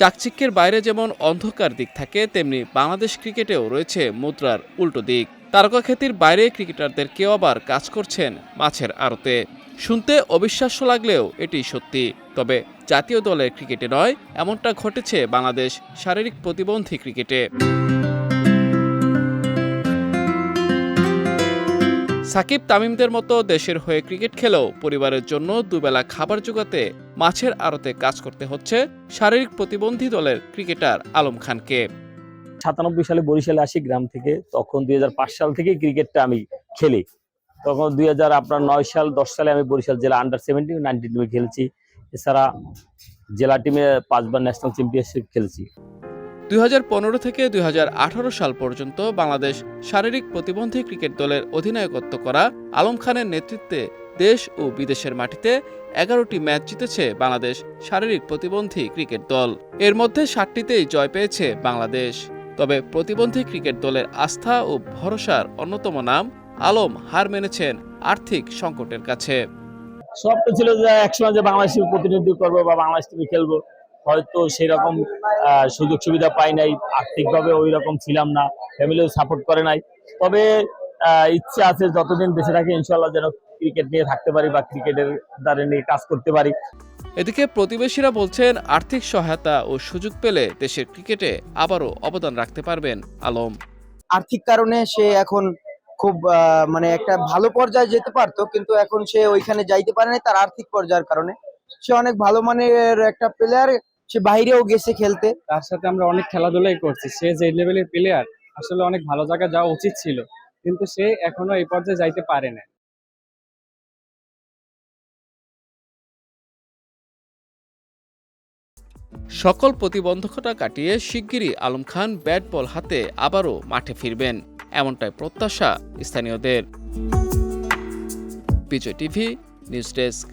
চাকচিক্যের বাইরে যেমন অন্ধকার দিক থাকে, তেমনি বাংলাদেশ ক্রিকেটেও রয়েছে মুদ্রার উল্টো দিক। তারকা খ্যাতির বাইরে ক্রিকেটারদের কেউ আবার কাজ করছেন মাছের আড়তে। শুনতে অবিশ্বাস্য লাগলেও এটি সত্যি। তবে জাতীয় দলের ক্রিকেটে নয়, এমনটা ঘটেছে বাংলাদেশ শারীরিক প্রতিবন্ধী ক্রিকেটে। সাকিব তামিমদের মতো দেশের হয়ে ক্রিকেট খেলেও পরিবারের জন্য দুবেলা খাবার জোগাতে মাছের আড়তে কাজ করতে হচ্ছে শারীরিক প্রতিবন্ধী দলের ক্রিকেটার আলম খানকে। সাতানব্বই সালে বরিশালে আসি গ্রাম থেকে, তখন দুই হাজার পাঁচ সাল থেকে ক্রিকেটটা আমি খেলি। তখন দুই হাজার আপনার নয় সাল, দশ সালে আমি বরিশাল জেলা আন্ডার সেভেন্টিন নাইনটিন খেলেছি। এছাড়া জেলা টিমে পাঁচবার ন্যাশনাল চ্যাম্পিয়নশিপ খেলেছি। দুই থেকে দুই হাজার আঠারো সাল পর্যন্ত বাংলাদেশ শারীরিক প্রতিবন্ধী ক্রিকেট দলের অধিনায়কত্ব করা আলম খানের নেতৃত্বে দেশ ও বিদেশের মাটিতে এগারোটি ম্যাচ জিতেছে বাংলাদেশ শারীরিক প্রতিবন্ধী ক্রিকেট দল। এর মধ্যে সাতটিতেই জয় পেয়েছে বাংলাদেশ। তবে প্রতিবন্ধী ক্রিকেট দলের আস্থা ও ভরসার অন্যতম নাম আলম হার মেনেছেন আর্থিক সংকটের কাছে। সবটা ছিল যে একসময় যে বাংলাদেশের প্রতিনিধিত্ব করব বা বাংলাদেশ টিমে খেলব। হয়তো সেরকম আহ, সুযোগ সুবিধা পাই নাই আর্থিকভাবে ওই রকম ছিলাম না ফ্যামিলিও সাপোর্ট করে নাই। তবে আহ, ইচ্ছে আছে যতদিন দেশে থাকি ইনশাল্লাহ যেন ক্রিকেট নিয়ে থাকতে পারি বা ক্রিকেটের দ্বারা নিয়ে কাজ করতে পারি। এদিকে প্রতিবেশীরা বলছেন আর্থিক সহায়তা ও সুযোগ পেলে দেশের ক্রিকেটে আবারও অবদান রাখতে পারবেন আলম। আর্থিক কারণে সে এখন খুব আহ, মানে একটা ভালো পর্যায়ে যেতে পারতো কিন্তু এখন সে ওইখানে যাইতে পারে না তার আর্থিক পর্যায়ের কারণে। সে অনেক ভালো মানের একটা প্লেয়ার সে বাইরেও গেছে খেলতে। তার সাথে আমরা অনেক খেলাধুলাই করছি। সে যে লেভেলের প্লেয়ার আসলে অনেক ভালো জায়গায় যাওয়া উচিত ছিল। কিন্তু সে এখনও এই পর্যায়ে যাইতে পারে না সকল প্রতিবন্ধকতা কাটিয়ে শিগগিরই আলম খান ব্যাট বল হাতে আবারও মাঠে ফিরবেন। এমনটাই প্রত্যাশা স্থানীয়দের। Bijoy TV news desk.